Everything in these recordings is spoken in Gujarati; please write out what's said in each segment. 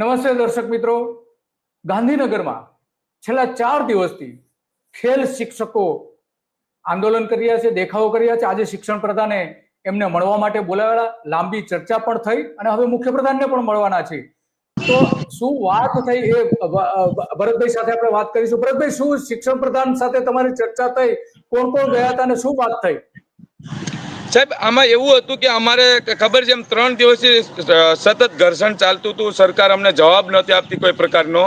નમસ્તે દર્શક મિત્રો. ગાંધીનગરમાં છેલ્લા ચાર દિવસથી ખેલ શિક્ષકો આંદોલન કરી રહ્યા છે, દેખાવો કરી રહ્યા છે. આજે શિક્ષણ પ્રધાને એમને મળવા માટે બોલાવેલા. લાંબી ચર્ચા પણ થઈ અને હવે મુખ્યપ્રધાનને પણ મળવાના છે. તો શું વાત થઈ એ ભરતભાઈ સાથે આપણે વાત કરીશું. ભરતભાઈ, શું શિક્ષણ પ્રધાન સાથે તમારી ચર્ચા થઈ? કોણ કોણ ગયા હતા અને શું વાત થઈ? સાહેબ આમાં એવું હતું કે અમારે ખબર છે એમ ત્રણ દિવસથી સતત ઘર્ષણ ચાલતું હતું સરકાર અમને જવાબ નથી આપતી કોઈ પ્રકારનો.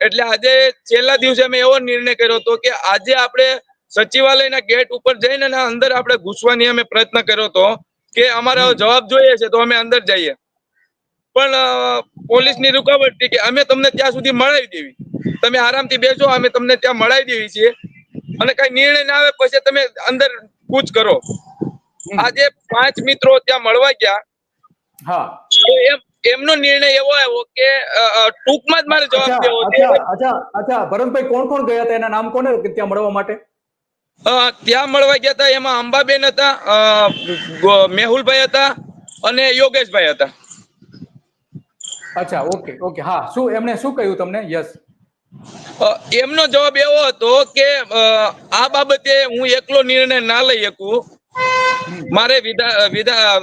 એટલે આજે છેલ્લા દિવસે અમે એવો નિર્ણય કર્યો હતો કે આજે આપણે સચિવાલયના ગેટ ઉપર જઈને અંદર આપણે ઘૂસવાની અમે પ્રયત્ન કર્યો હતો કે અમારે જવાબ જોઈએ છે તો અમે અંદર જઈએ. પણ પોલીસની રૂકાવટ હતી કે અમે તમને ત્યાં સુધી મળાવી દેવી. તમે આરામથી બેસો અમે તમને ત્યાં મળાવી દેવી છીએ. અને કઈ નિર્ણય ના આવે પછી તમે અંદર કૂચ કરો. આજે પાંચ મિત્રો ત્યાં મળવા ગયા. હા. તો એમનો નિર્ણય એવો આવ્યો કે ટૂંકમાં જ મારે જવાબ દેવો છે. અચ્છા અચ્છા ભરતભાઈ કોણ કોણ ગયા હતા? એના નામ કોને ત્યાં મળવા માટે? ત્યાં મળવા ગયા હતા. એમાં અંબાબેન હતા મેહુલભાઈ હતા અને યોગેશભાઈ હતા. અચ્છા ઓકે ઓકે. હા શું એમણે શું કહ્યું તમને? યસ. એમનો જવાબ એવો હતો કે આ બાબતે હું એકલો નિર્ણય ના લઈ શકું. મારે વિધા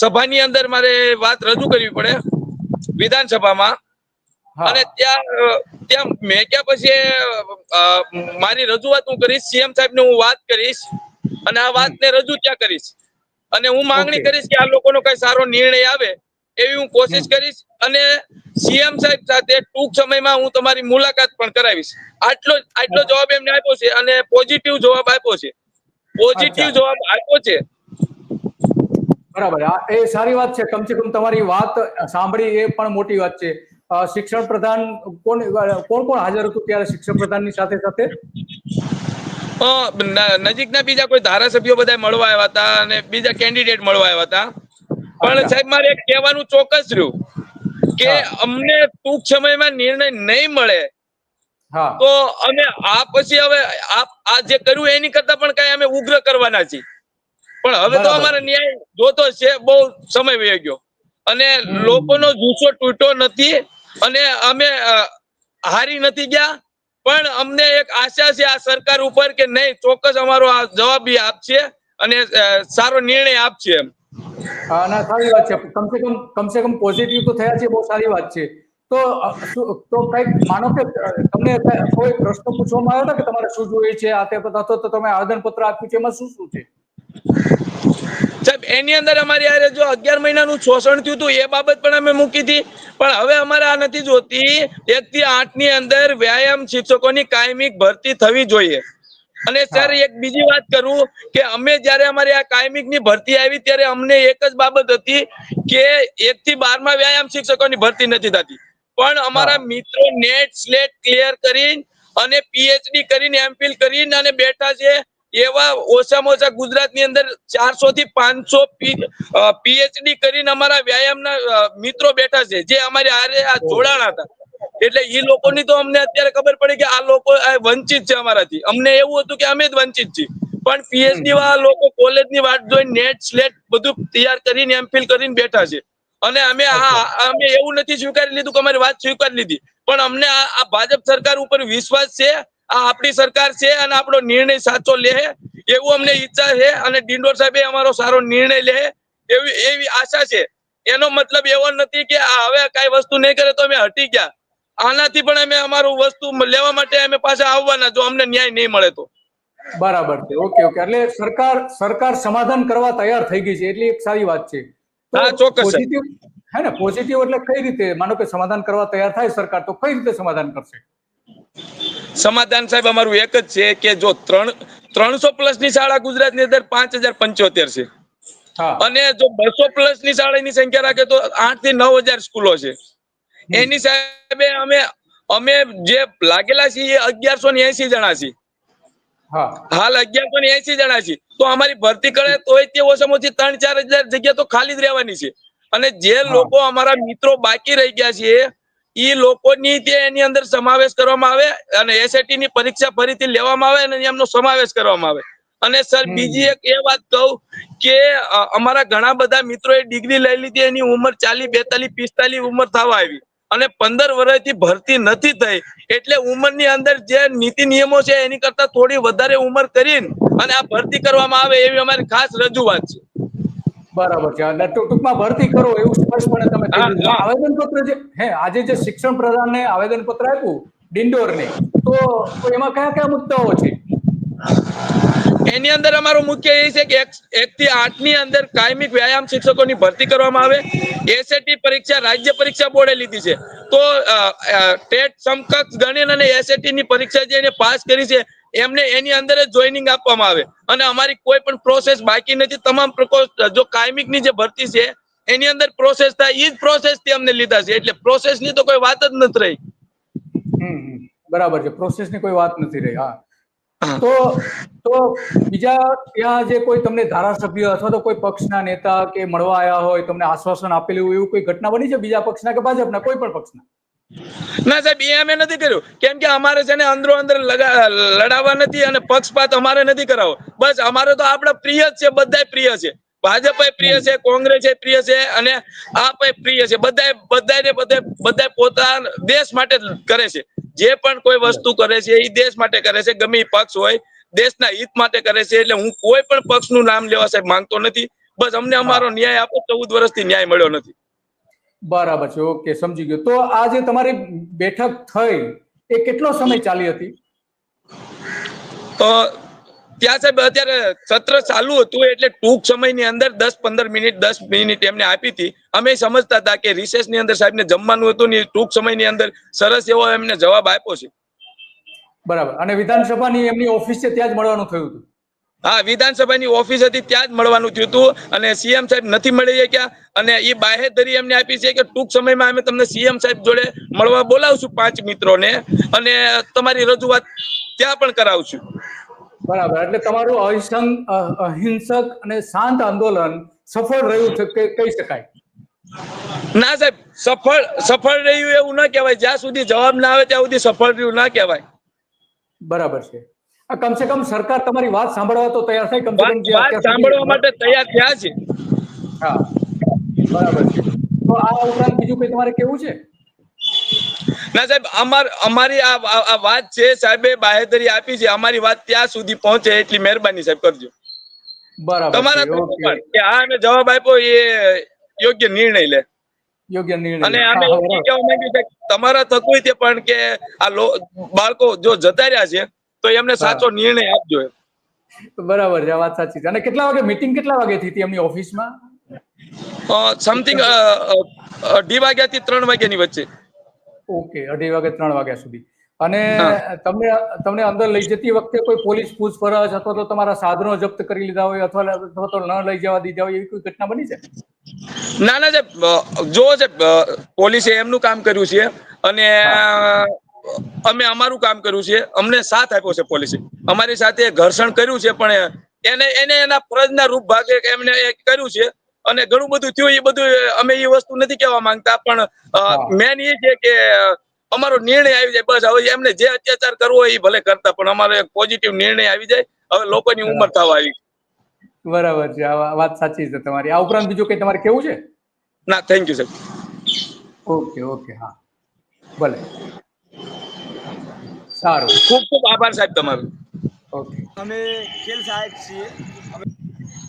સભાની અંદર મારે વાત રજૂ કરવી પડે વિધાનસભામાં. અને ત્યાં ત્યાં મેં ક્યાં પછી મારી રજૂઆત હું કરીશ સીએમ સાહેબ ને હું વાત કરીશ અને આ વાતને રજૂ ત્યાં કરીશ. અને હું માંગણી કરીશ કે આ લોકોનો કઈ સારો નિર્ણય આવે એવી હું કોશિશ કરીશ અને સીએમ સાહેબ સાથે ટૂંક સમયમાં હું તમારી મુલાકાત પણ કરાવીશ. આટલો આટલો જવાબ એમને આપ્યો છે અને પોઝિટિવ જવાબ આપ્યો છે. પોઝિટિવ. જવાબ આપ્યો છે. બરાબર. એ સારી વાત છે. કમસે કમ તમારી વાત સાંભળી એ પણ મોટી વાત છે. શિક્ષણ પ્રધાન કોણ કોણ કોણ હાજર હતું ત્યારે શિક્ષણ પ્રધાનની સાથે સાથે? નજીકના બીજા કોઈ ધારાસભ્યો બધા મળવા આવ્યા હતા અને બીજા કેન્ડિડેટ મળવા આવ્યા હતા. પણ સાહેબ મારે એક કહેવાનું ચોક્કસ રહ્યું કે અમને ટૂંક સમયમાં નિર્ણય નહીં મળે તો અમે આ પછી હવે આ આ જે કર્યું એની કરતા પણ કઈ અમે ઉગ્ર કરવાના છીએ. પણ હવે તો. અમારે ન્યાય જોતો છે બહુ સમય વહી ગયો. અને લોકોનો જુસ્સો તૂટ્યો નથી અને અમે હારી નથી ગયા. પણ અમને એક આશા છે આ સરકાર ઉપર કે નહીં ચોક્કસ અમારો આ જવાબ આપશે અને સારો નિર્ણય આપશે એમ. ના સારી વાત છે. કમસે કમ કમસે કમ પોઝિટિવ તો થયા છે બહુ સારી વાત છે. તો તો કંઈક માનો કે તમને કોઈ પ્રશ્ન પૂછવામાં આવ્યો હતા કે તમારે શું જોઈએ છે આ તે બધા તો તમે આવેદન પત્ર આપ્યું છે એમાં શું શું છે? સાહેબ એની અંદર અમારી હારે જો અગિયાર મહિનાનું શોષણ થયું હતું એ બાબત પણ અમે મૂકી હતી. પણ હવે અમારે આ નથી જોતી. એક થી આઠની અંદર વ્યાયામ શિક્ષકોની કાયમી ભરતી થવી જોઈએ. અને સર એક બીજી વાત કરું કે અમે જયારે અમારી આ કાયમિકની ભરતી આવી ત્યારે અમને એક જ બાબત હતી કે એક થી બારમાં વ્યાયામ શિક્ષકોની ભરતી નથી થતી. પણ અમારા મિત્રો નેટ સ્લેટ ક્લિયર કરીને અને પીએચડી કરીને એમફિલ કરીને અને બેઠા છે એવા ઓછામાં ઓછા ગુજરાતની અંદર ચારસો થી પાંચસો પીએચડી કરીને અમારા વ્યાયામના મિત્રો બેઠા છે જે અમારી આરે આ જોડાણ હતા. એટલે એ લોકોની તો અમને અત્યારે ખબર પડી કે આ લોકો આ વંચિત છે અમારાથી. અમને એવું હતું કે અમે જ વંચિત છીએ. પણ પીએચડી વાળા લોકો કોલેજની વાત જોઈને નેટ સ્લેટ બધું તૈયાર કરીને એમફિલ કરીને બેઠા છે. અને અમે આ અમે એવું નથી સ્વીકારી લીધું કે અમારી વાત સ્વીકારી લીધી. પણ અમને આ ભાજપ સરકાર ઉપર વિશ્વાસ છે આ આપણી સરકાર છે અને આપણો નિર્ણય સાચો લે એવું અમને ઈચ્છા છે અને ડિંડોર સાહેબે અમારો સારો નિર્ણય લે એવી એવી આશા છે. એનો મતલબ એવો નથી કે હવે કઈ વસ્તુ નહીં કરે તો અમે હટી ગયા. આનાથી પણ અમે અમારું વસ્તુ લેવા માટે અમે પાછા આવવાના જો અમને ન્યાય નહીં મળે તો. બરાબર છે. Okay okay. એટલે સરકાર સરકાર સમાધાન કરવા તૈયાર થઈ ગઈ છે. એટલી એક સારી વાત છે. હા, ચોક્કસ, પોઝિટિવ હે ને પોઝિટિવ એટલે કઈ રીતે? માનો કે સમાધાન કરવા તૈયાર થાય સરકાર તો કઈ રીતે સમાધાન કરશે? સમાધાન સાહેબ અમારું એક જ છે કે જો ત્રણ ત્રણસો પ્લસની શાળા ગુજરાતની અંદર પાંચ હજાર પંચોતેર છે. અને જો બસો પ્લસની શાળાની સંખ્યા રાખે તો આઠથી નવ હજાર સ્કૂલો છે. એની સાહેબે અમે અમે જે લાગેલા છીએ એ અગિયારસો ને એસી જણા છીએ. હાલ અગિયારસો ને એસી જણા છે તો અમારી ભરતી કરે તોય તે ઓછામાં ઓછી ત્રણ ચાર હજાર જગ્યા તો ખાલી જ રહેવાની છે. અને જે લોકો અમારા મિત્રો બાકી રહી ગયા છે એ લોકોની તે એની અંદર સમાવેશ કરવામાં આવે અને એસએટી ની પરીક્ષા ફરીથી લેવામાં આવે અને એમનો સમાવેશ કરવામાં આવે. અને સર બીજી એક એ વાત કહું કે અમારા ઘણા બધા મિત્રોએ ડિગ્રી લઈ લીધી એની ઉંમર ચાલીસ બેતાલીસ પિસ્તાલીસ ઉંમર થવા આવી. અને પંદર વર્ષથી ભરતી નથી થઈ. એટલે ઉંમરની અંદર જે નીતિ નિયમો છે એની કરતા થોડી વધારે ઉંમર કરીને અને આ ભરતી કરવામાં આવે એવી અમારી ખાસ રજૂઆત છે. બરાબર છે. એટલે ટૂંકમાં ભરતી કરો એવું સ્પષ્ટપણે તમે આવેદન પત્ર જે હે આજે જે શિક્ષણ પ્રધાનને આવેદનપત્ર આપ્યું ડિંડોરને તો એમાં કયા કયા મુદ્દાઓ છે? એની અંદર અમારો મુખ્ય એ છે કે એક થી આઠની અંદર કાયમિક વ્યાયામ શિક્ષકોની ભરતી કરવામાં આવે. એસએટી પરીક્ષા રાજ્ય પરીક્ષા બોર્ડે લીધી છે. તો ટેટ સમકક્ષ ગણિત અને એસએટી ની પરીક્ષા જે એને પાસ કરી છે, એમને એની અંદર જોઈનિંગ આપવામાં આવે. અને અમારી કોઈ પણ પ્રોસેસ બાકી નથી. તમામ જો કાયમિકની જે ભરતી છે, એની અંદર પ્રોસેસ થાય એ જ પ્રોસેસથી અમને લીધા છે. એટલે પ્રોસેસની તો કોઈ વાત જ નથી રહી. બરાબર છે. પ્રોસેસની કોઈ વાત નથી રહી, હા. તો તો બીજા ત્યાં જે કોઈ તમને ધારાસભ્ય અથવા તો કોઈ પક્ષના નેતા કે મળવા આવ્યા હોય, તમને આશ્વાસન આપેલું હોય એવું કોઈ ઘટના બની છે બીજા પક્ષના કે ભાજપના? કોઈ પણ પક્ષના? ના સાહેબ એ અમે નથી કર્યું. કેમ કે અમારે છે ને અંદરો અંદર લડાવવા નથી અને પક્ષપાત અમારે નથી કરાવો. બસ અમારે તો આપણા પ્રિય છે બધા પ્રિય છે. ભાજપ પ્રિય છે કોંગ્રેસ પ્રિય છે અને આપ પ્રિય છે. બધાય બધાય બધા, બધાય પોતાના દેશ માટે કરે છે. જે પણ કોઈ વસ્તુ કરે છે એ દેશ માટે કરે છે ગમે પક્ષ હોય દેશના હિત માટે કરે છે એટલે હું કોઈ પણ પક્ષનું નામ લેવા સાહેબ માંગતો નથી. બસ અમને અમારો ન્યાય આપો ચૌદ વર્ષથી ન્યાય મળ્યો નથી. બરાબર છે ઓકે સમજી ગયો. તો આ જે તમારી બેઠક થઈ એ કેટલો સમય ચાલી હતી? તો ત્યાં સાહેબ અત્યારે સત્ર ચાલુ હતું એટલે ટૂંક સમયની અંદર દસ પંદર મિનિટ દસ મિનિટ એમને આપી હતી. અમે સમજતા હતા કે રિસેસની અંદર સાહેબને જમવાનું હતું ને ટૂંક સમયની અંદર સરસ એવો એમને જવાબ આપ્યો છે. બરાબર. અને વિધાનસભાની એમની ઓફિસ છે ત્યાં જ મળવાનું થયું હતું. હા વિધાનસભાની ઓફિસ હતી ત્યાં જ મળવાનું થયું હતું. અને સીએમ સાહેબ નથી મળી શક્યા અને એ બાહેધરી એમને આપી છે કે ટૂંક સમયમાં અમે તમને સીએમ સાહેબ જોડે મળવા બોલાવશું પાંચ મિત્રોને. અને તમારી રજૂઆત ત્યાં પણ કરાવશું. બરાબર. એટલે તમારું અહિંસંગ અહિંસક અને શાંત આંદોલન સફળ રહ્યું છે કે કહી શકાય? ના સાહેબ સફળ સફળ રહ્યું એવું ના કહેવાય. જ્યાં સુધી જવાબ ના આવે ત્યાં સુધી સફળ રહ્યું ના કહેવાય. બરાબર છે. આ કમસે કમ સરકાર તમારી વાત સાંભળવા તો તૈયાર થાય. કમસે કમ વાત સાંભળવા માટે તૈયાર થયા છે. હા. બરાબર છે. તો આ ઉપરાંત બીજું કઈ તમારે કેવું છે? ના સાહેબ અમાર અમારી આ વાત છે સાહેબે બાહેધરી આપી છે. અમારી વાત ત્યાં સુધી પહોંચે એટલી મહેરબાની સાહેબ કરજો. બરાબર તમારા કે આ અમે જવાબ આપ્યો એ યોગ્ય નિર્ણય લે. યોગ્ય નિર્ણય અને અમે હા, કહેવા માંગ્યું છે તમારા થકી તે પણ કે આ બાળકો જો જતા રહ્યા છે તો એમને સાચો નિર્ણય આપજો એમ. બરાબર છે વાત સાચી છે. અને કેટલા વાગે મીટિંગ કેટલા વાગે થઈ હતી એમની ઓફિસમાં સમથિંગ અઢી વાગ્યા થી ત્રણ વાગ્યાની વચ્ચે. ઓકે અઢી વાગે ત્રણ વાગ્યા સુધી. અને. તમને તમને અંદર લઈ જતી વખતે કોઈ પોલીસ પૂછપરછ અથવા તો તમારા સાધનો જપ્ત કરી લીધા હોય અથવા અથવા તો ન લઈ જવા દીધા હોય એવી કોઈ ઘટના બની છે? ના ના સાહેબ જો છે પોલીસે એમનું કામ કર્યું છે અને અમે અમારું કામ કર્યું છે અમને સાથ આપ્યો છે પોલીસે. અમારી સાથે ઘર્ષણ કર્યું છે પણ એને એને એના ફરજના રૂપ ભાગે એમને એ કર્યું છે અને ઘણું બધું થયું એ બધું અમે એ વસ્તુ નથી કહેવા માંગતા પણ મેન એ છે કે અમારો નિર્ણય આવી જાય બસ હવે એમને જે અત્યાચાર કરવો હોય એ ભલે કરતા પણ અમારો એક પોઝિટિવ નિર્ણય આવી જાય હવે લોકોની ઉંમર થવા આવી. બરાબર છે આ વાત સાચી છે તમારી. આ ઉપરાંત બીજું કઈ તમારે કેવું છે? ના થેન્ક યુ સાહેબ ઓકે ઓકે હા. ભલે. સારું. ખૂબ ખૂબ આભાર સાહેબ તમારો. ઓકે. અમે ખેલ સહાયક છીએ અમે દિવસથી ખેલ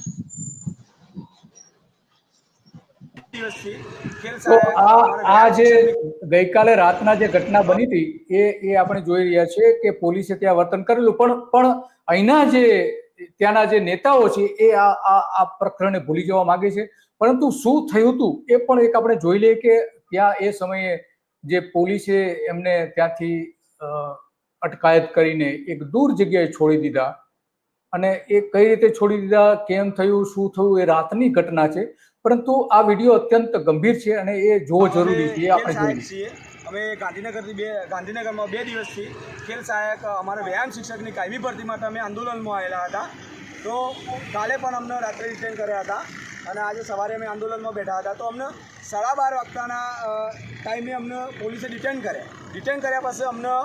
તો આ આ જે ગઈકાલે રાતના જે ઘટના બની હતી એ એ આપણે જોઈ રહ્યા છીએ કે પોલીસે ત્યાં વર્તન કરેલું. પણ પણ અહીંના જે ત્યાંના જે નેતાઓ છે એ આ આ આ પ્રકરણને ભૂલી જવા માંગે છે. પરંતુ શું થયું હતું એ પણ એક આપણે જોઈ લઈએ કે ત્યાં એ સમયે જે પોલીસે એમને ત્યાંથી અટકાયત કરીને એક દૂર જગ્યાએ છોડી દીધા. અને એ કઈ રીતે છોડી દીધા કેમ થયું શું થયું એ રાતની ઘટના છે. પરંતુ આ વીડિયો અત્યંત ગંભીર છે અને એ જોવો જરૂરી છે આપણે જોઈએ છીએ. અમે ગાંધીનગરથી બે ગાંધીનગરમાં બે દિવસથી ખેલ સહાયક અમારા વ્યાયામ શિક્ષકની કાયમી ભરતી માટે અમે આંદોલનમાં આવેલા હતા. તો કાલે પણ અમને રાત્રે રિટર્ન કર્યા હતા અને આજે સવારે અમે આંદોલનમાં બેઠા હતા. તો અમને સાડા બાર વાગતાના ટાઈમે અમને પોલીસે ડિટેન કર્યા. ડિટેન કર્યા પછી અમને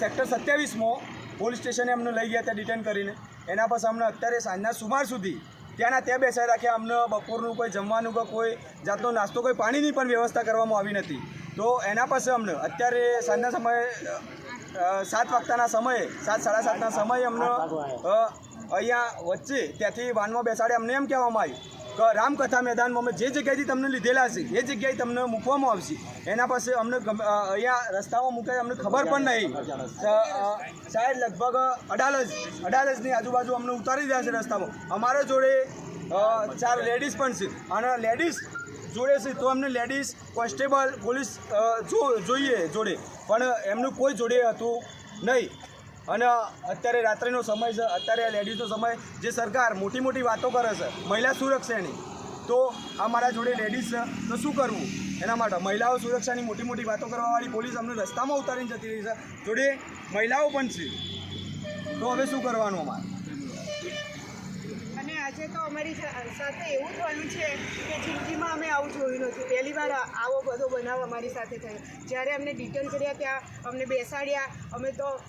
સેક્ટર સત્યાવીસમાં પોલીસ સ્ટેશને અમને લઈ ગયા ત્યાં ડિટેન કરીને. એના પછી અમને અત્યારે સાંજના સુમાર સુધી ત્યાંના ત્યાં બેસાઈ રાખ્યા અમને બપોરનું કોઈ, જમવાનું કે કોઈ જાતનો નાસ્તો, કોઈ પાણીની પણ વ્યવસ્થા કરવામાં આવી નથી. તો એના પાસે અમને અત્યારે સાંજના સમયે સાત વાગતાના સમયે, સાત, સાડા સાતના સમયે અમને અહીંયા વચ્ચે ત્યાંથી વાનમાં બેસાડે અમને એમ કહેવામાં આવ્યું રામકથા મેદાનમાં અમે જે જગ્યાએથી તમને લીધેલા છે એ જગ્યાએ તમને મૂકવામાં આવશે. એના પાસે અમને અહીંયા રસ્તામાં મૂકે અમને ખબર પણ નહીં. સાહેબ, લગભગ અડાલજ, અડાલજની આજુબાજુ અમને ઉતારી રહ્યા છે રસ્તામાં. અમારા જોડે ચાર લેડીઝ પણ છે. અને લેડીઝ જોડે છે તો અમને લેડીઝ કોન્સ્ટેબલ પોલીસ જોઈએ જોડે. પણ એમનું કોઈ જોડે હતું નહીં. અને અત્યારે રાત્રિનો સમય છે, અત્યારે લેડીઝનો સમય, જે સરકાર મોટી મોટી વાતો કરે છે, મહિલા સુરક્ષાની. તો આ મારા જોડે લેડીઝ છે, તો શું કરવું? એના માટે મહિલાઓ સુરક્ષાની મોટી મોટી વાતો કરવાવાળી પોલીસ અમને રસ્તામાં ઉતારીને જતી રહી છે. જોડે મહિલાઓ પણ છે. તો હવે શું કરવાનું અમારે? અને આજે તો અમારી સાથે એવું થયું છે કે જિંદગીમાં અમે આવું જોયું નથી. પહેલી વાર આવો બધો બનાવ અમારી સાથે થયો. જ્યારે અમને ડિટેન કર્યા ત્યાં અમને બેસાડ્યા, અમે તો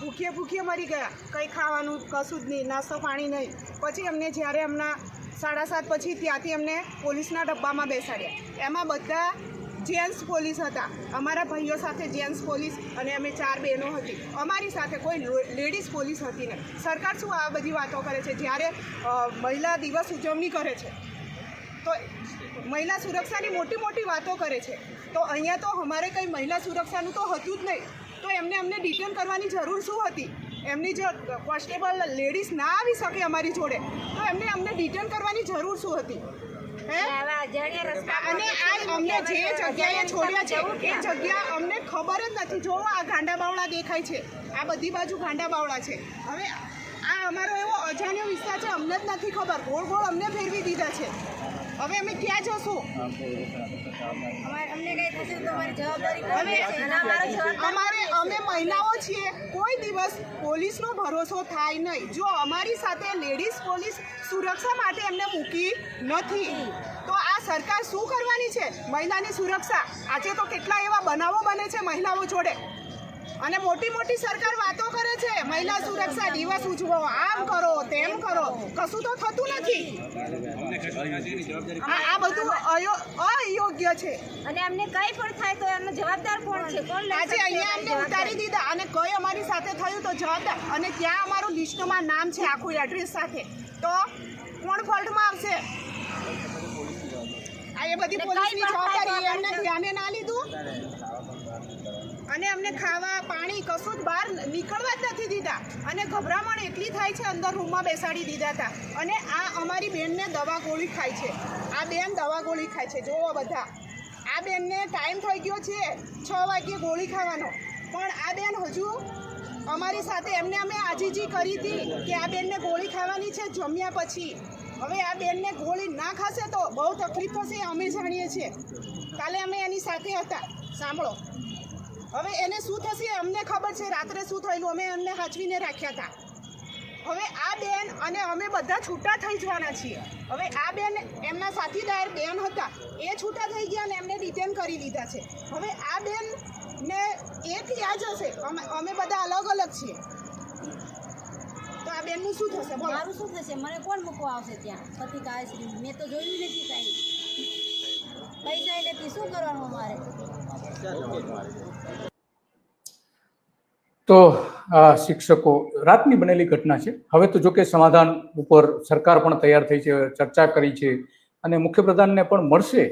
ભૂખીએ ભૂખીએ મરી ગયા. કંઈ ખાવાનું કશું જ નહીં, નાસ્તો પાણી નહીં. પછી અમને જ્યારે અમના સાડા સાત પછી ત્યાંથી અમને પોલીસના ડબ્બામાં બેસાડ્યા. એમાં બધા જેન્ટ્સ પોલીસ હતા. અમારા ભાઈઓ સાથે જેન્ટ્સ પોલીસ અને અમે ચાર બહેનો હતી. અમારી સાથે કોઈ લેડીઝ પોલીસ હતી નહીં. સરકાર શું આ બધી વાતો કરે છે? જ્યારે મહિલા દિવસ ઉજવણી કરે છે, તો મહિલા સુરક્ષાની મોટી મોટી વાતો કરે છે. તો અહીંયા તો અમારે કંઈ મહિલા સુરક્ષાનું તો હતું જ નહીં. તો એમને અમને ડિટેન કરવાની જરૂર શું હતી? એમની જો કોન્સ્ટેબલ લેડીઝ ના આવી શકે અમારી જોડે. તો એમને અમને ડિટેન કરવાની જરૂર શું હતી? અને આ અમને જે જગ્યાએ છોડ્યા છે, એ જગ્યા અમને ખબર જ નથી. જો આ ગાંડા બાવળા દેખાય છે. આ બધી બાજુ ગાંડા બાવળા છે. હવે આ અમારો એવો અજાણ્યો વિસ્તાર છે, અમને જ નથી ખબર. ગોળ ગોળ અમને ફેરવી દીધા છે. હવે અમે ક્યાં જશું? અમારે અમે મહિલાઓ છીએ. કોઈ દિવસ પોલીસનો ભરોસો થાય નહીં. જો અમારી સાથે લેડીઝ પોલીસ સુરક્ષા માટે એમને મૂકી નથી તો આ સરકાર શું કરવાની છે? મહિલાની સુરક્ષા. આજે તો કેટલા એવા બનાવો બને છે મહિલાઓ જોડે. અને મોટી મોટી સરકાર વાતો કરે છે મહિલા સુરક્ષા દિવસ ઉજવો આમ કરો તેમ કરો. કશું તો થતું નથી. આ આ બધું અયો અયોગ્ય છે. અને અમને કઈ પણ થાય તો એનો જવાબદાર કોણ છે? કોણ આજે અહીંયા અમને ઉતારી દીધા અને કઈ અમારી સાથે થયું તો જવાબદાર. અને ત્યાં અમારું લિસ્ટમાં નામ છે આખું એડ્રેસ સાથે. તો કોણ ફોલ્ટમાં આવશે? આ એ બધી પોલીસની જવાબદારી એમને ધ્યાને ના લીધું? અને અમને ખાવા, પાણી કશું જ બહાર નીકળવા જ નથી દીધા. અને ગભરામણ એટલી થાય છે, અંદર રૂમમાં બેસાડી દીધા હતા. અને આ અમારી બેનને દવા ગોળી ખાય છે. આ બેન દવા ગોળી ખાય છે જોવો બધા. આ બેનને ટાઈમ થઈ ગયો છે છ વાગ્યે ગોળી ખાવાનો. પણ આ બેન હજુ અમારી સાથે, એમને અમે આજીજી કરી હતી કે આ બેનને ગોળી ખાવાની છે જમ્યા પછી. હવે આ બેનને ગોળી ના ખાશે તો બહુ તકલીફ થશે, અમે જાણીએ છીએ. કાલે અમે એની સાથે હતા. સાંભળો. હવે એને શું થશે? અમને ખબર છે, રાત્રે શું થયેલું? અમે એમને હાચવીને રાખ્યા હતા. હવે આ બેન અને અમે બધા છૂટા થઈ જવાના છીએ. હવે આ બેન એમના સાથીદાર બેન હતા. એ છૂટા થઈ ગયા અને એમને ડિટેન કરી લીધા છે. હવે આ બેન ને એ જ હશે. અમે અમે બધા અલગ અલગ છીએ. તો આ બેનનું શું થશે? મારું શું થશે? મને કોણ મૂકવા આવશે ત્યાં? પતિ કાયશ્રી મેં તો જોયું નથી કાંઈ. શું કરવાનું અમારે? તો આ શિક્ષકો, રાતની બનેલી ઘટના છે. હવે તો જો કે સમાધાન ઉપર સરકાર પણ તૈયાર થઈ છે, ચર્ચા કરી છે અને મુખ્યપ્રધાનને પણ મળશે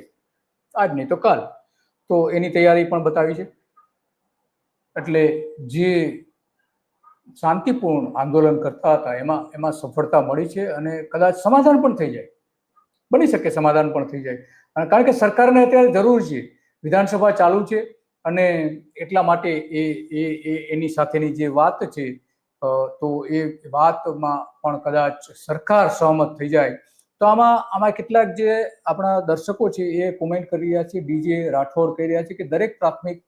આજ નહીં તો કાલ. તો એની તૈયારી પણ બતાવી છે. એટલે જે શાંતિપૂર્ણ આંદોલન કરતા હતા, એમાં એમાં સફળતા મળી છે અને કદાચ સમાધાન પણ થઈ જાય. બની શકે સમાધાન પણ થઈ જાય. કારણ કે સરકારને અત્યારે જરૂર છે, વિધાનસભા ચાલુ છે અને એટલા માટે એ એ એની સાથેની જે વાત છે તો એ વાતમાં પણ કદાચ સરકાર સહમત થઈ જાય. તો આમાં આમાં કેટલાક જે આપણા દર્શકો છે એ કોમેન્ટ કરી રહ્યા છે ડીજે રાઠોડ કહી રહ્યા છે કે દરેક પ્રાથમિક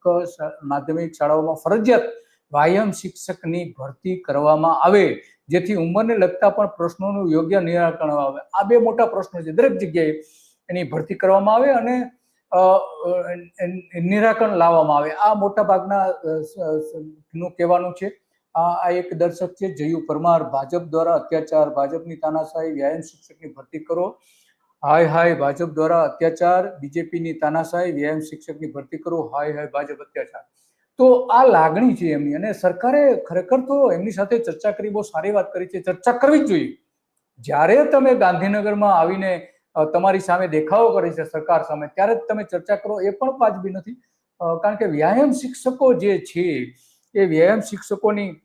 માધ્યમિક શાળાઓમાં ફરજિયાત વાયમ શિક્ષકની ભરતી કરવામાં આવે, જેથી ઉંમરને લગતા પણ પ્રશ્નોનું યોગ્ય નિરાકરણ આવે. આ બે મોટા પ્રશ્નો છે. દરેક જગ્યાએ એની ભરતી કરવામાં આવે અને નિરાકરણ લાવવામાં આવે. આ મોટા ભાગના નું કહેવાનું છે. આ એક દર્શક છે જયુ પરમાર. ભાજપ દ્વારા અત્યાચાર, ભાજપની તાનાશાહી, વ્યાયામ શિક્ષકની ભરતી કરો. હાય હાય, ભાજપ દ્વારા અત્યાચાર, બીજેપીની તાનાશાહી, વ્યાયામ શિક્ષકની ભરતી કરો. હાય હાય, ભાજપ અત્યાચાર. તો આ લાગણી છે એમની અને સરકારે ખરેખર તો એમની સાથે ચર્ચા કરી, બહુ સારી વાત કરી છે. ચર્ચા કરવી જ જોઈએ. જ્યારે તમે ગાંધીનગરમાં આવીને તમારી સામે દેખાવો કરે છે સરકાર સામે, ત્યારે જ તમે ચર્ચા કરો, એ પણ વાજબી નથી. કારણ કે વ્યાયામ શિક્ષકો જે છે, એ વ્યાયામ શિક્ષકોની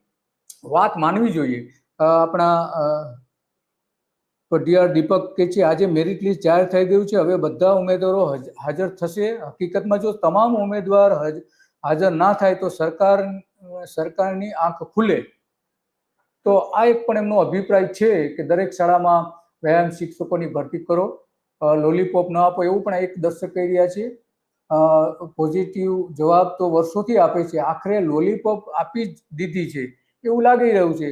વાત માનવી જોઈએ. આપણા ડીઆર દીપક કે છે, આજે મેરિટ લિસ્ટ જાહેર થઈ ગયું છે, હવે બધા ઉમેદવારો હજ- હાજર થશે. હકીકતમાં જો તમામ ઉમેદવાર હજ- હાજર ના થાય તો સરકાર, સરકારની આંખ ખુલે. તો આ એક પણ એમનો અભિપ્રાય છે કે દરેક શાળામાં વ્યાયામ શિક્ષકોની ભરતી કરો. લોલીપોપ ન આપો એવું પણ એક દર્શક કહી રહ્યા છે. પોઝિટિવ જવાબ તો વર્ષોથી આપે છે. આખરે લોલીપોપ આપી જ દીધી છે. એવું લાગી રહ્યું છે.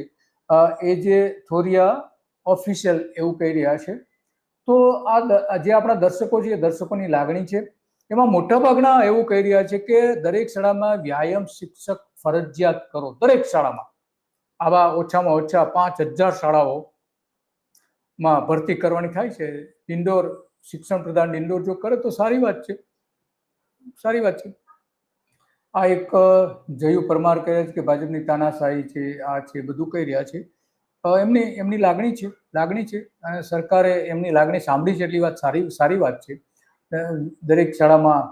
એ જે થોરિયા ઓફિશિયલ એવું કહી રહ્યા છે. તો આ જે આપણા દર્શકો છે દર્શકોની લાગણી છે. એમાં મોટાભાગના એવું કહી રહ્યા છે કે દરેક શાળામાં વ્યાયામ શિક્ષક ફરજિયાત કરો. દરેક શાળામાં. આવા ઓછામાં ઓછા પાંચ હજાર શાળાઓમાં ભરતી કરવાની થાય છે. ઇન્ડોર શિક્ષણ પ્રધાન ઇન્ડોર જો કરે તો સારી વાત છે. સારી વાત છે. આ એક જયુ પરમાર કહે છે કે ભાજપની તાનાશાહી છે, આ છે, બધું કહી રહ્યા છે. એમની એમની લાગણી છે લાગણી છે. અને સરકારે એમની લાગણી સાંભળી છે એટલી વાત સારી સારી વાત છે. દરેક શાળામાં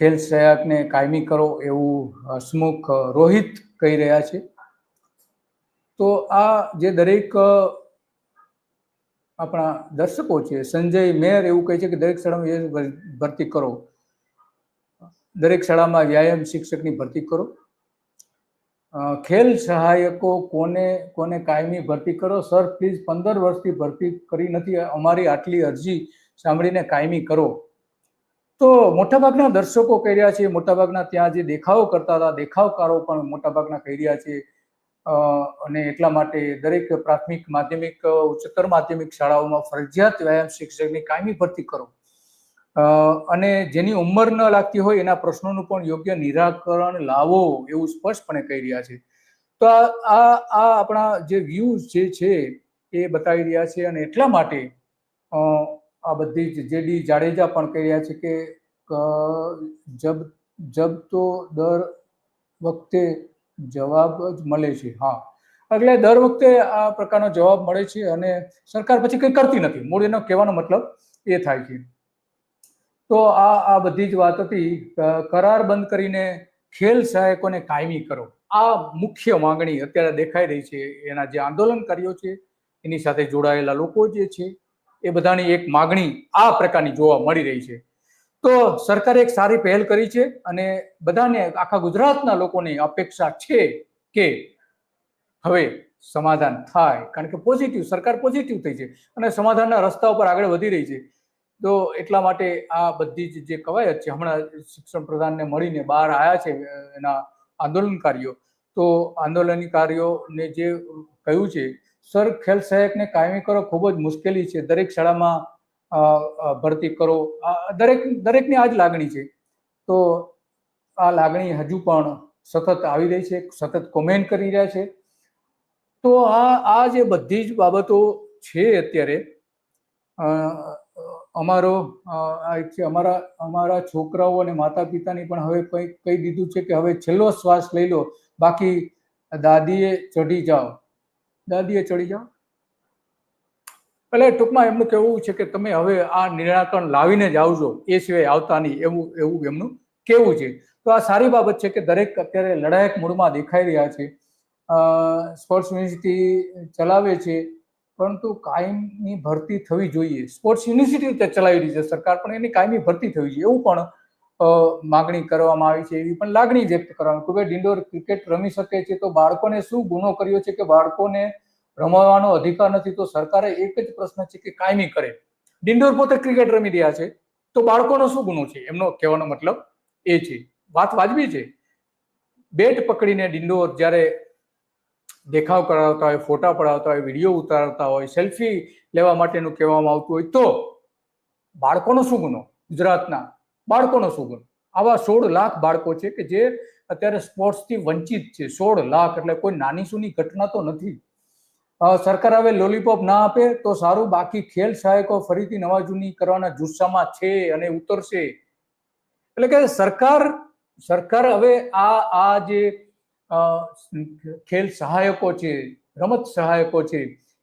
ખેલ સહાયકને કાયમી કરો એવું હસમુખ રોહિત કહી રહ્યા છે. તો આ જે દરેક આપણા દર્શકો છે, સંજય મેર એવું કહે છે કે દરેક શાળામાં ભરતી કરો. દરેક શાળામાં વ્યાયામ શિક્ષકની ભરતી કરો. ખેલ સહાયકો કોને કોને કાયમી ભરતી કરો? સર, પ્લીઝ પંદર વર્ષથી ભરતી કરી નથી, અમારી આટલી અરજી સાંભળીને કાયમી કરો. તો મોટાભાગના દર્શકો કહી રહ્યા છે, મોટાભાગના ત્યાં જે દેખાવો કરતા હતા, દેખાવકારો પણ મોટાભાગના કહી રહ્યા છે. અને એટલા માટે દરેક પ્રાથમિક માધ્યમિક ઉચ્ચતર માધ્યમિક શાળાઓમાં ફરજિયાત વ્યાયામ શિક્ષકની કાયમી ભરતી કરો. અને જેની ઉંમર ન લાગતી હોય એના પ્રશ્નોનું પણ યોગ્ય નિરાકરણ લાવો એવું સ્પષ્ટપણે કહી રહ્યા છે. તો આ આ આપણા જે વ્યૂઝ જે છે એ બતાવી રહ્યા છે અને એટલા માટે આ બધી જ જેડી જાડેજા પણ કહી રહ્યા છે કે જબ જબ તો દર વખતે જવાબ જ મળે છે, હા. એટલે દર વખતે આ પ્રકારનો જવાબ મળે છે અને સરકાર પછી કંઈ કરતી નથી. મૂળ એનો કહેવાનો મતલબ એ થાય છે. તો આ આ બધી જ વાત હતી. કરાર બંધ કરીને ખેલ સહાયકોને કાયમી કરો. આ મુખ્ય માંગણી અત્યારે દેખાઈ રહી છે. એના જે આંદોલન કર્યો છે, એની સાથે જોડાયેલા લોકો જે છે, એ બધાની એક માગણી આ પ્રકારની જોવા મળી રહી છે. તો સરકારે એક સારી પહેલ કરી છે અને બધાને, આખા ગુજરાતના લોકોની અપેક્ષા છે કે હવે સમાધાન થાય. કારણ કે પોઝિટિવ સરકાર પોઝિટિવ થઈ છે અને સમાધાનના રસ્તા ઉપર આગળ વધી રહી છે. તો એટલા માટે આ બધી જ જે કવાયત છે, હમણાં શિક્ષણ પ્રધાનને મળીને બહાર આવ્યા છે, એના આંદોલનકારીઓ. તો આંદોલનકારીઓને જે કહ્યું છે, સર, ખેલ સહાયકને કાયમી કરો ખૂબ જ મુશ્કેલી છે. દરેક શાળામાં ભરતી કરો. દરેક, દરેકની આ જ લાગણી છે. તો આ લાગણી હજુ પણ સતત આવી રહી છે, સતત કોમેન્ટ કરી રહ્યા છે. તો આ આ જે બધી જ બાબતો છે અત્યારે અમારો અમારા અમારા છોકરાઓ અને માતા પિતાની પણ હવે કંઈ કહી દીધું છે કે હવે છેલ્લો શ્વાસ લઈ લો. બાકી દાદીએ ચઢી જાઓ. દાદીએ ચડી જાઓ. એટલે ટૂંકમાં એમનું કહેવું છે કે તમે હવે આ નિરાકરણ લાવીને જ આવજો, એ સિવાય આવતા નહીં, એવું એવું એમનું કહેવું છે. તો આ સારી બાબત છે કે દરેક અત્યારે લડાયક મૂડમાં દેખાઈ રહ્યા છે. સ્પોર્ટ્સ યુનિવર્સિટી ચલાવે છે, પરંતુ કાયમની ભરતી થવી જોઈએ. સ્પોર્ટ્સ યુનિવર્સિટી ચલાવી રહી છે સરકાર, પણ એની કાયમી ભરતી થવી જોઈએ. એવું પણ માગણી કરવામાં આવી છે, એવી પણ લાગણી વ્યક્ત કરવામાં કોઈ ઇન્ડોર ક્રિકેટ રમી શકે છે તો બાળકોને શું ગુનો કર્યો છે કે બાળકોને રમવાનો અધિકાર નથી, તો સરકારે એક જ પ્રશ્ન છે કે કાયમી કરે. ડિંડોર પોતે ક્રિકેટ રમી રહ્યા છે, તો બાળકોનો શું ગુનો છે? એમનો કહેવાનો મતલબ એ છે. વાત વાજબી છે. બેટ પકડીને ડિંડોર જ્યારે દેખાવ કરાવતા હોય, ફોટા પડાવતા હોય, વીડિયો ઉતારતા હોય, સેલ્ફી લેવા માટેનું કહેવામાં આવતું હોય, તો બાળકોનો શું ગુનો? ગુજરાતના બાળકોનો શું ગુનો? આવા સોળ લાખ બાળકો છે કે જે અત્યારે સ્પોર્ટ્સથી વંચિત છે. સોળ લાખ એટલે કોઈ નાની સુની ઘટના તો નથી. સરકાર હવે લોલીપોપ ના આપે તો સારું. બાકી ખેલ સહાયકો ફરીથી નવા જૂની કરવાના જુસ્સામાં છે અને ઉતરશે. એટલે કે સરકાર સરકાર હવે આ આ જે ખેલ સહાયકો છે, રમત સહાયકો છે,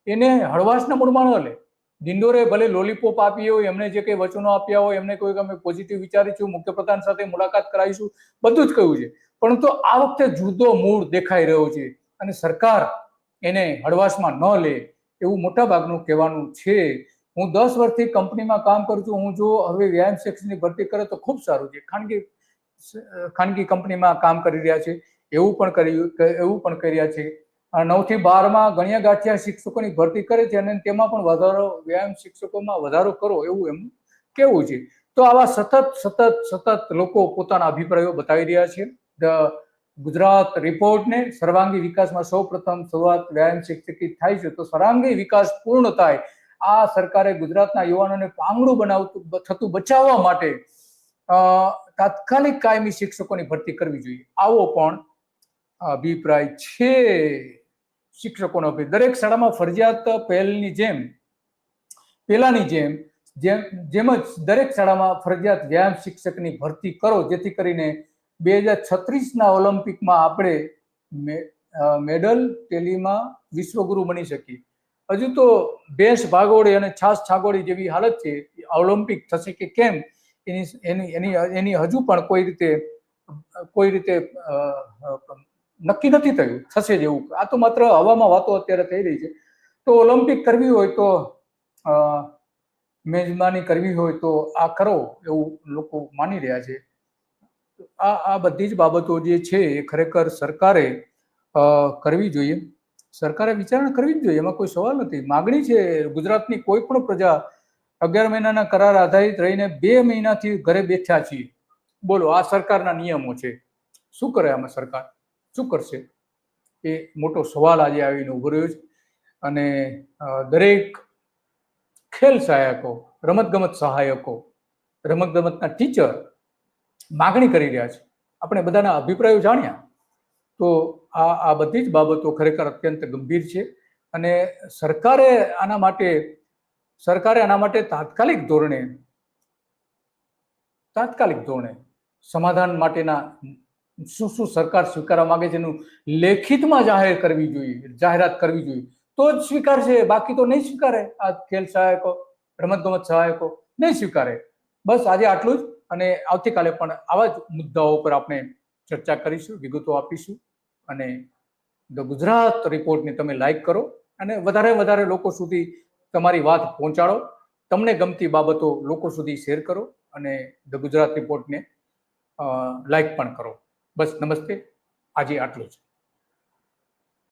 એને હળવાશના મૂળમાં ન લે. દિંડોરે ભલે લોલીપોપ આપી હોય, એમને જે કંઈ વચનો આપ્યા હોય, એમને કોઈ અમે પોઝિટિવ વિચારીશું મુખ્યપ્રધાન સાથે મુલાકાત કરાવીશું, બધું જ કહ્યું છે. પરંતુ આ વખતે જુદો મૂળ દેખાઈ રહ્યો છે. અને સરકાર એને હળવાશમાં ન લે એવું મોટાભાગનું કહેવાનું છે. હું દસ વર્ષથી કંપનીમાં કામ કરું છું. હું જો હવે વ્યાયામ સેક્શનની ભરતી કરે તો ખૂબ સારું છે. ખાનગી ખાનગી કંપનીમાં કામ કરી રહ્યા છે. એવું પણ કર્યું એવું પણ કરી રહ્યા છે નવથી બારમાં ગણ્યા ગાંઠિયા શિક્ષકોની ભરતી કરે છે અને તેમાં પણ વધારો, વ્યાયામ શિક્ષકોમાં વધારો કરો એવું એમનું કેવું છે. તો આવા સતત સતત સતત લોકો પોતાના અભિપ્રાયો બતાવી રહ્યા છે. ગુજરાત રિપોર્ટને સર્વાંગી વિકાસમાં સૌ પ્રથમ શરૂઆત વ્યાયામ શિક્ષકથી થાય છે, તો સર્વાંગી વિકાસ પૂર્ણ થાય. આ સરકારે ગુજરાતના યુવાનોને પાંગડું બનાવતું થતું બચાવવા માટે તાત્કાલિક કાયમી શિક્ષકોની ભરતી કરવી જોઈએ. આવો પણ અભિપ્રાય છે શિક્ષકોનો દરેક શાળામાં ફરજિયાત પહેલની જેમ, પહેલાની જેમ જેમ જેમ જ દરેક શાળામાં ફરજિયાત વ્યાયામ શિક્ષકની ભરતી કરો, જેથી કરીને બે હજાર છત્રીસના ઓલિમ્પિકમાં આપણે મેડલ ટેલીમાં વિશ્વગુરુ બની શકીએ. હજુ તો ભેંસ ભાગોળી અને છાસ છાગોળી જેવી હાલત છે ઓલિમ્પિક થશે કે કેમ, એની એની એની એની હજુ પણ કોઈ રીતે કોઈ રીતે નક્કી નથી થયું, થશે જેવું આ તો માત્ર હવામાં વાતો અત્યારે થઈ રહી છે. તો ઓલિમ્પિક કરવી હોય તો મેજબાની કરવી હોય તો આ કરો એવું લોકો માની રહ્યા છે. આ આ બધી જ બાબતો જે છે એ ખરેખર સરકારે કરવી જોઈએ. સરકારે વિચારણા કરવી જ જોઈએ. એમાં કોઈ સવાલ નથી. માગણી છે ગુજરાતની કોઈ પણ પ્રજા અગિયાર મહિનાના કરાર આધારિત રહીને બે મહિનાથી ઘરે બેઠા છીએ. બોલો, આ સરકારના નિયમો છે. શું કરે આમાં સરકાર? શું કરશે? એ મોટો સવાલ આજે આવીને ઊભો રહ્યો છે. અને દરેક ખેલ સહાયકો, રમતગમત સહાયકો, રમતગમતના ટીચર માગણી કરી રહ્યા છે. આપણે બધાના અભિપ્રાયો જાણ્યા. તો આ આ બધી જ બાબતો ખરેખર અત્યંત ગંભીર છે અને સરકારે આના માટે, સરકારે આના માટે તાત્કાલિક ધોરણે તાત્કાલિક ધોરણે સમાધાન માટેના શું શું સરકાર સ્વીકારવા માંગે છે એનું લેખિતમાં જાહેર કરવી જોઈએ, જાહેરાત કરવી જોઈએ. તો જ સ્વીકારશે, બાકી તો નહીં સ્વીકારે. આ ખેલ સહાયકો, રમતગમત સહાયકો નહીં સ્વીકારે. બસ આજે આટલું જ. અને આવતીકાલે પણ આવા જ મુદ્દાઓ પર આપણે ચર્ચા કરીશું, વિગતો આપીશું. અને ધ ગુજરાત રિપોર્ટને તમે લાઈક કરો અને વધારે વધારે લોકો સુધી તમારી વાત પહોંચાડો. તમને ગમતી બાબતો લોકો સુધી શેર કરો અને ધ ગુજરાત રિપોર્ટને લાઈક પણ કરો. બસ નમસ્તે. આજે આટલું જ.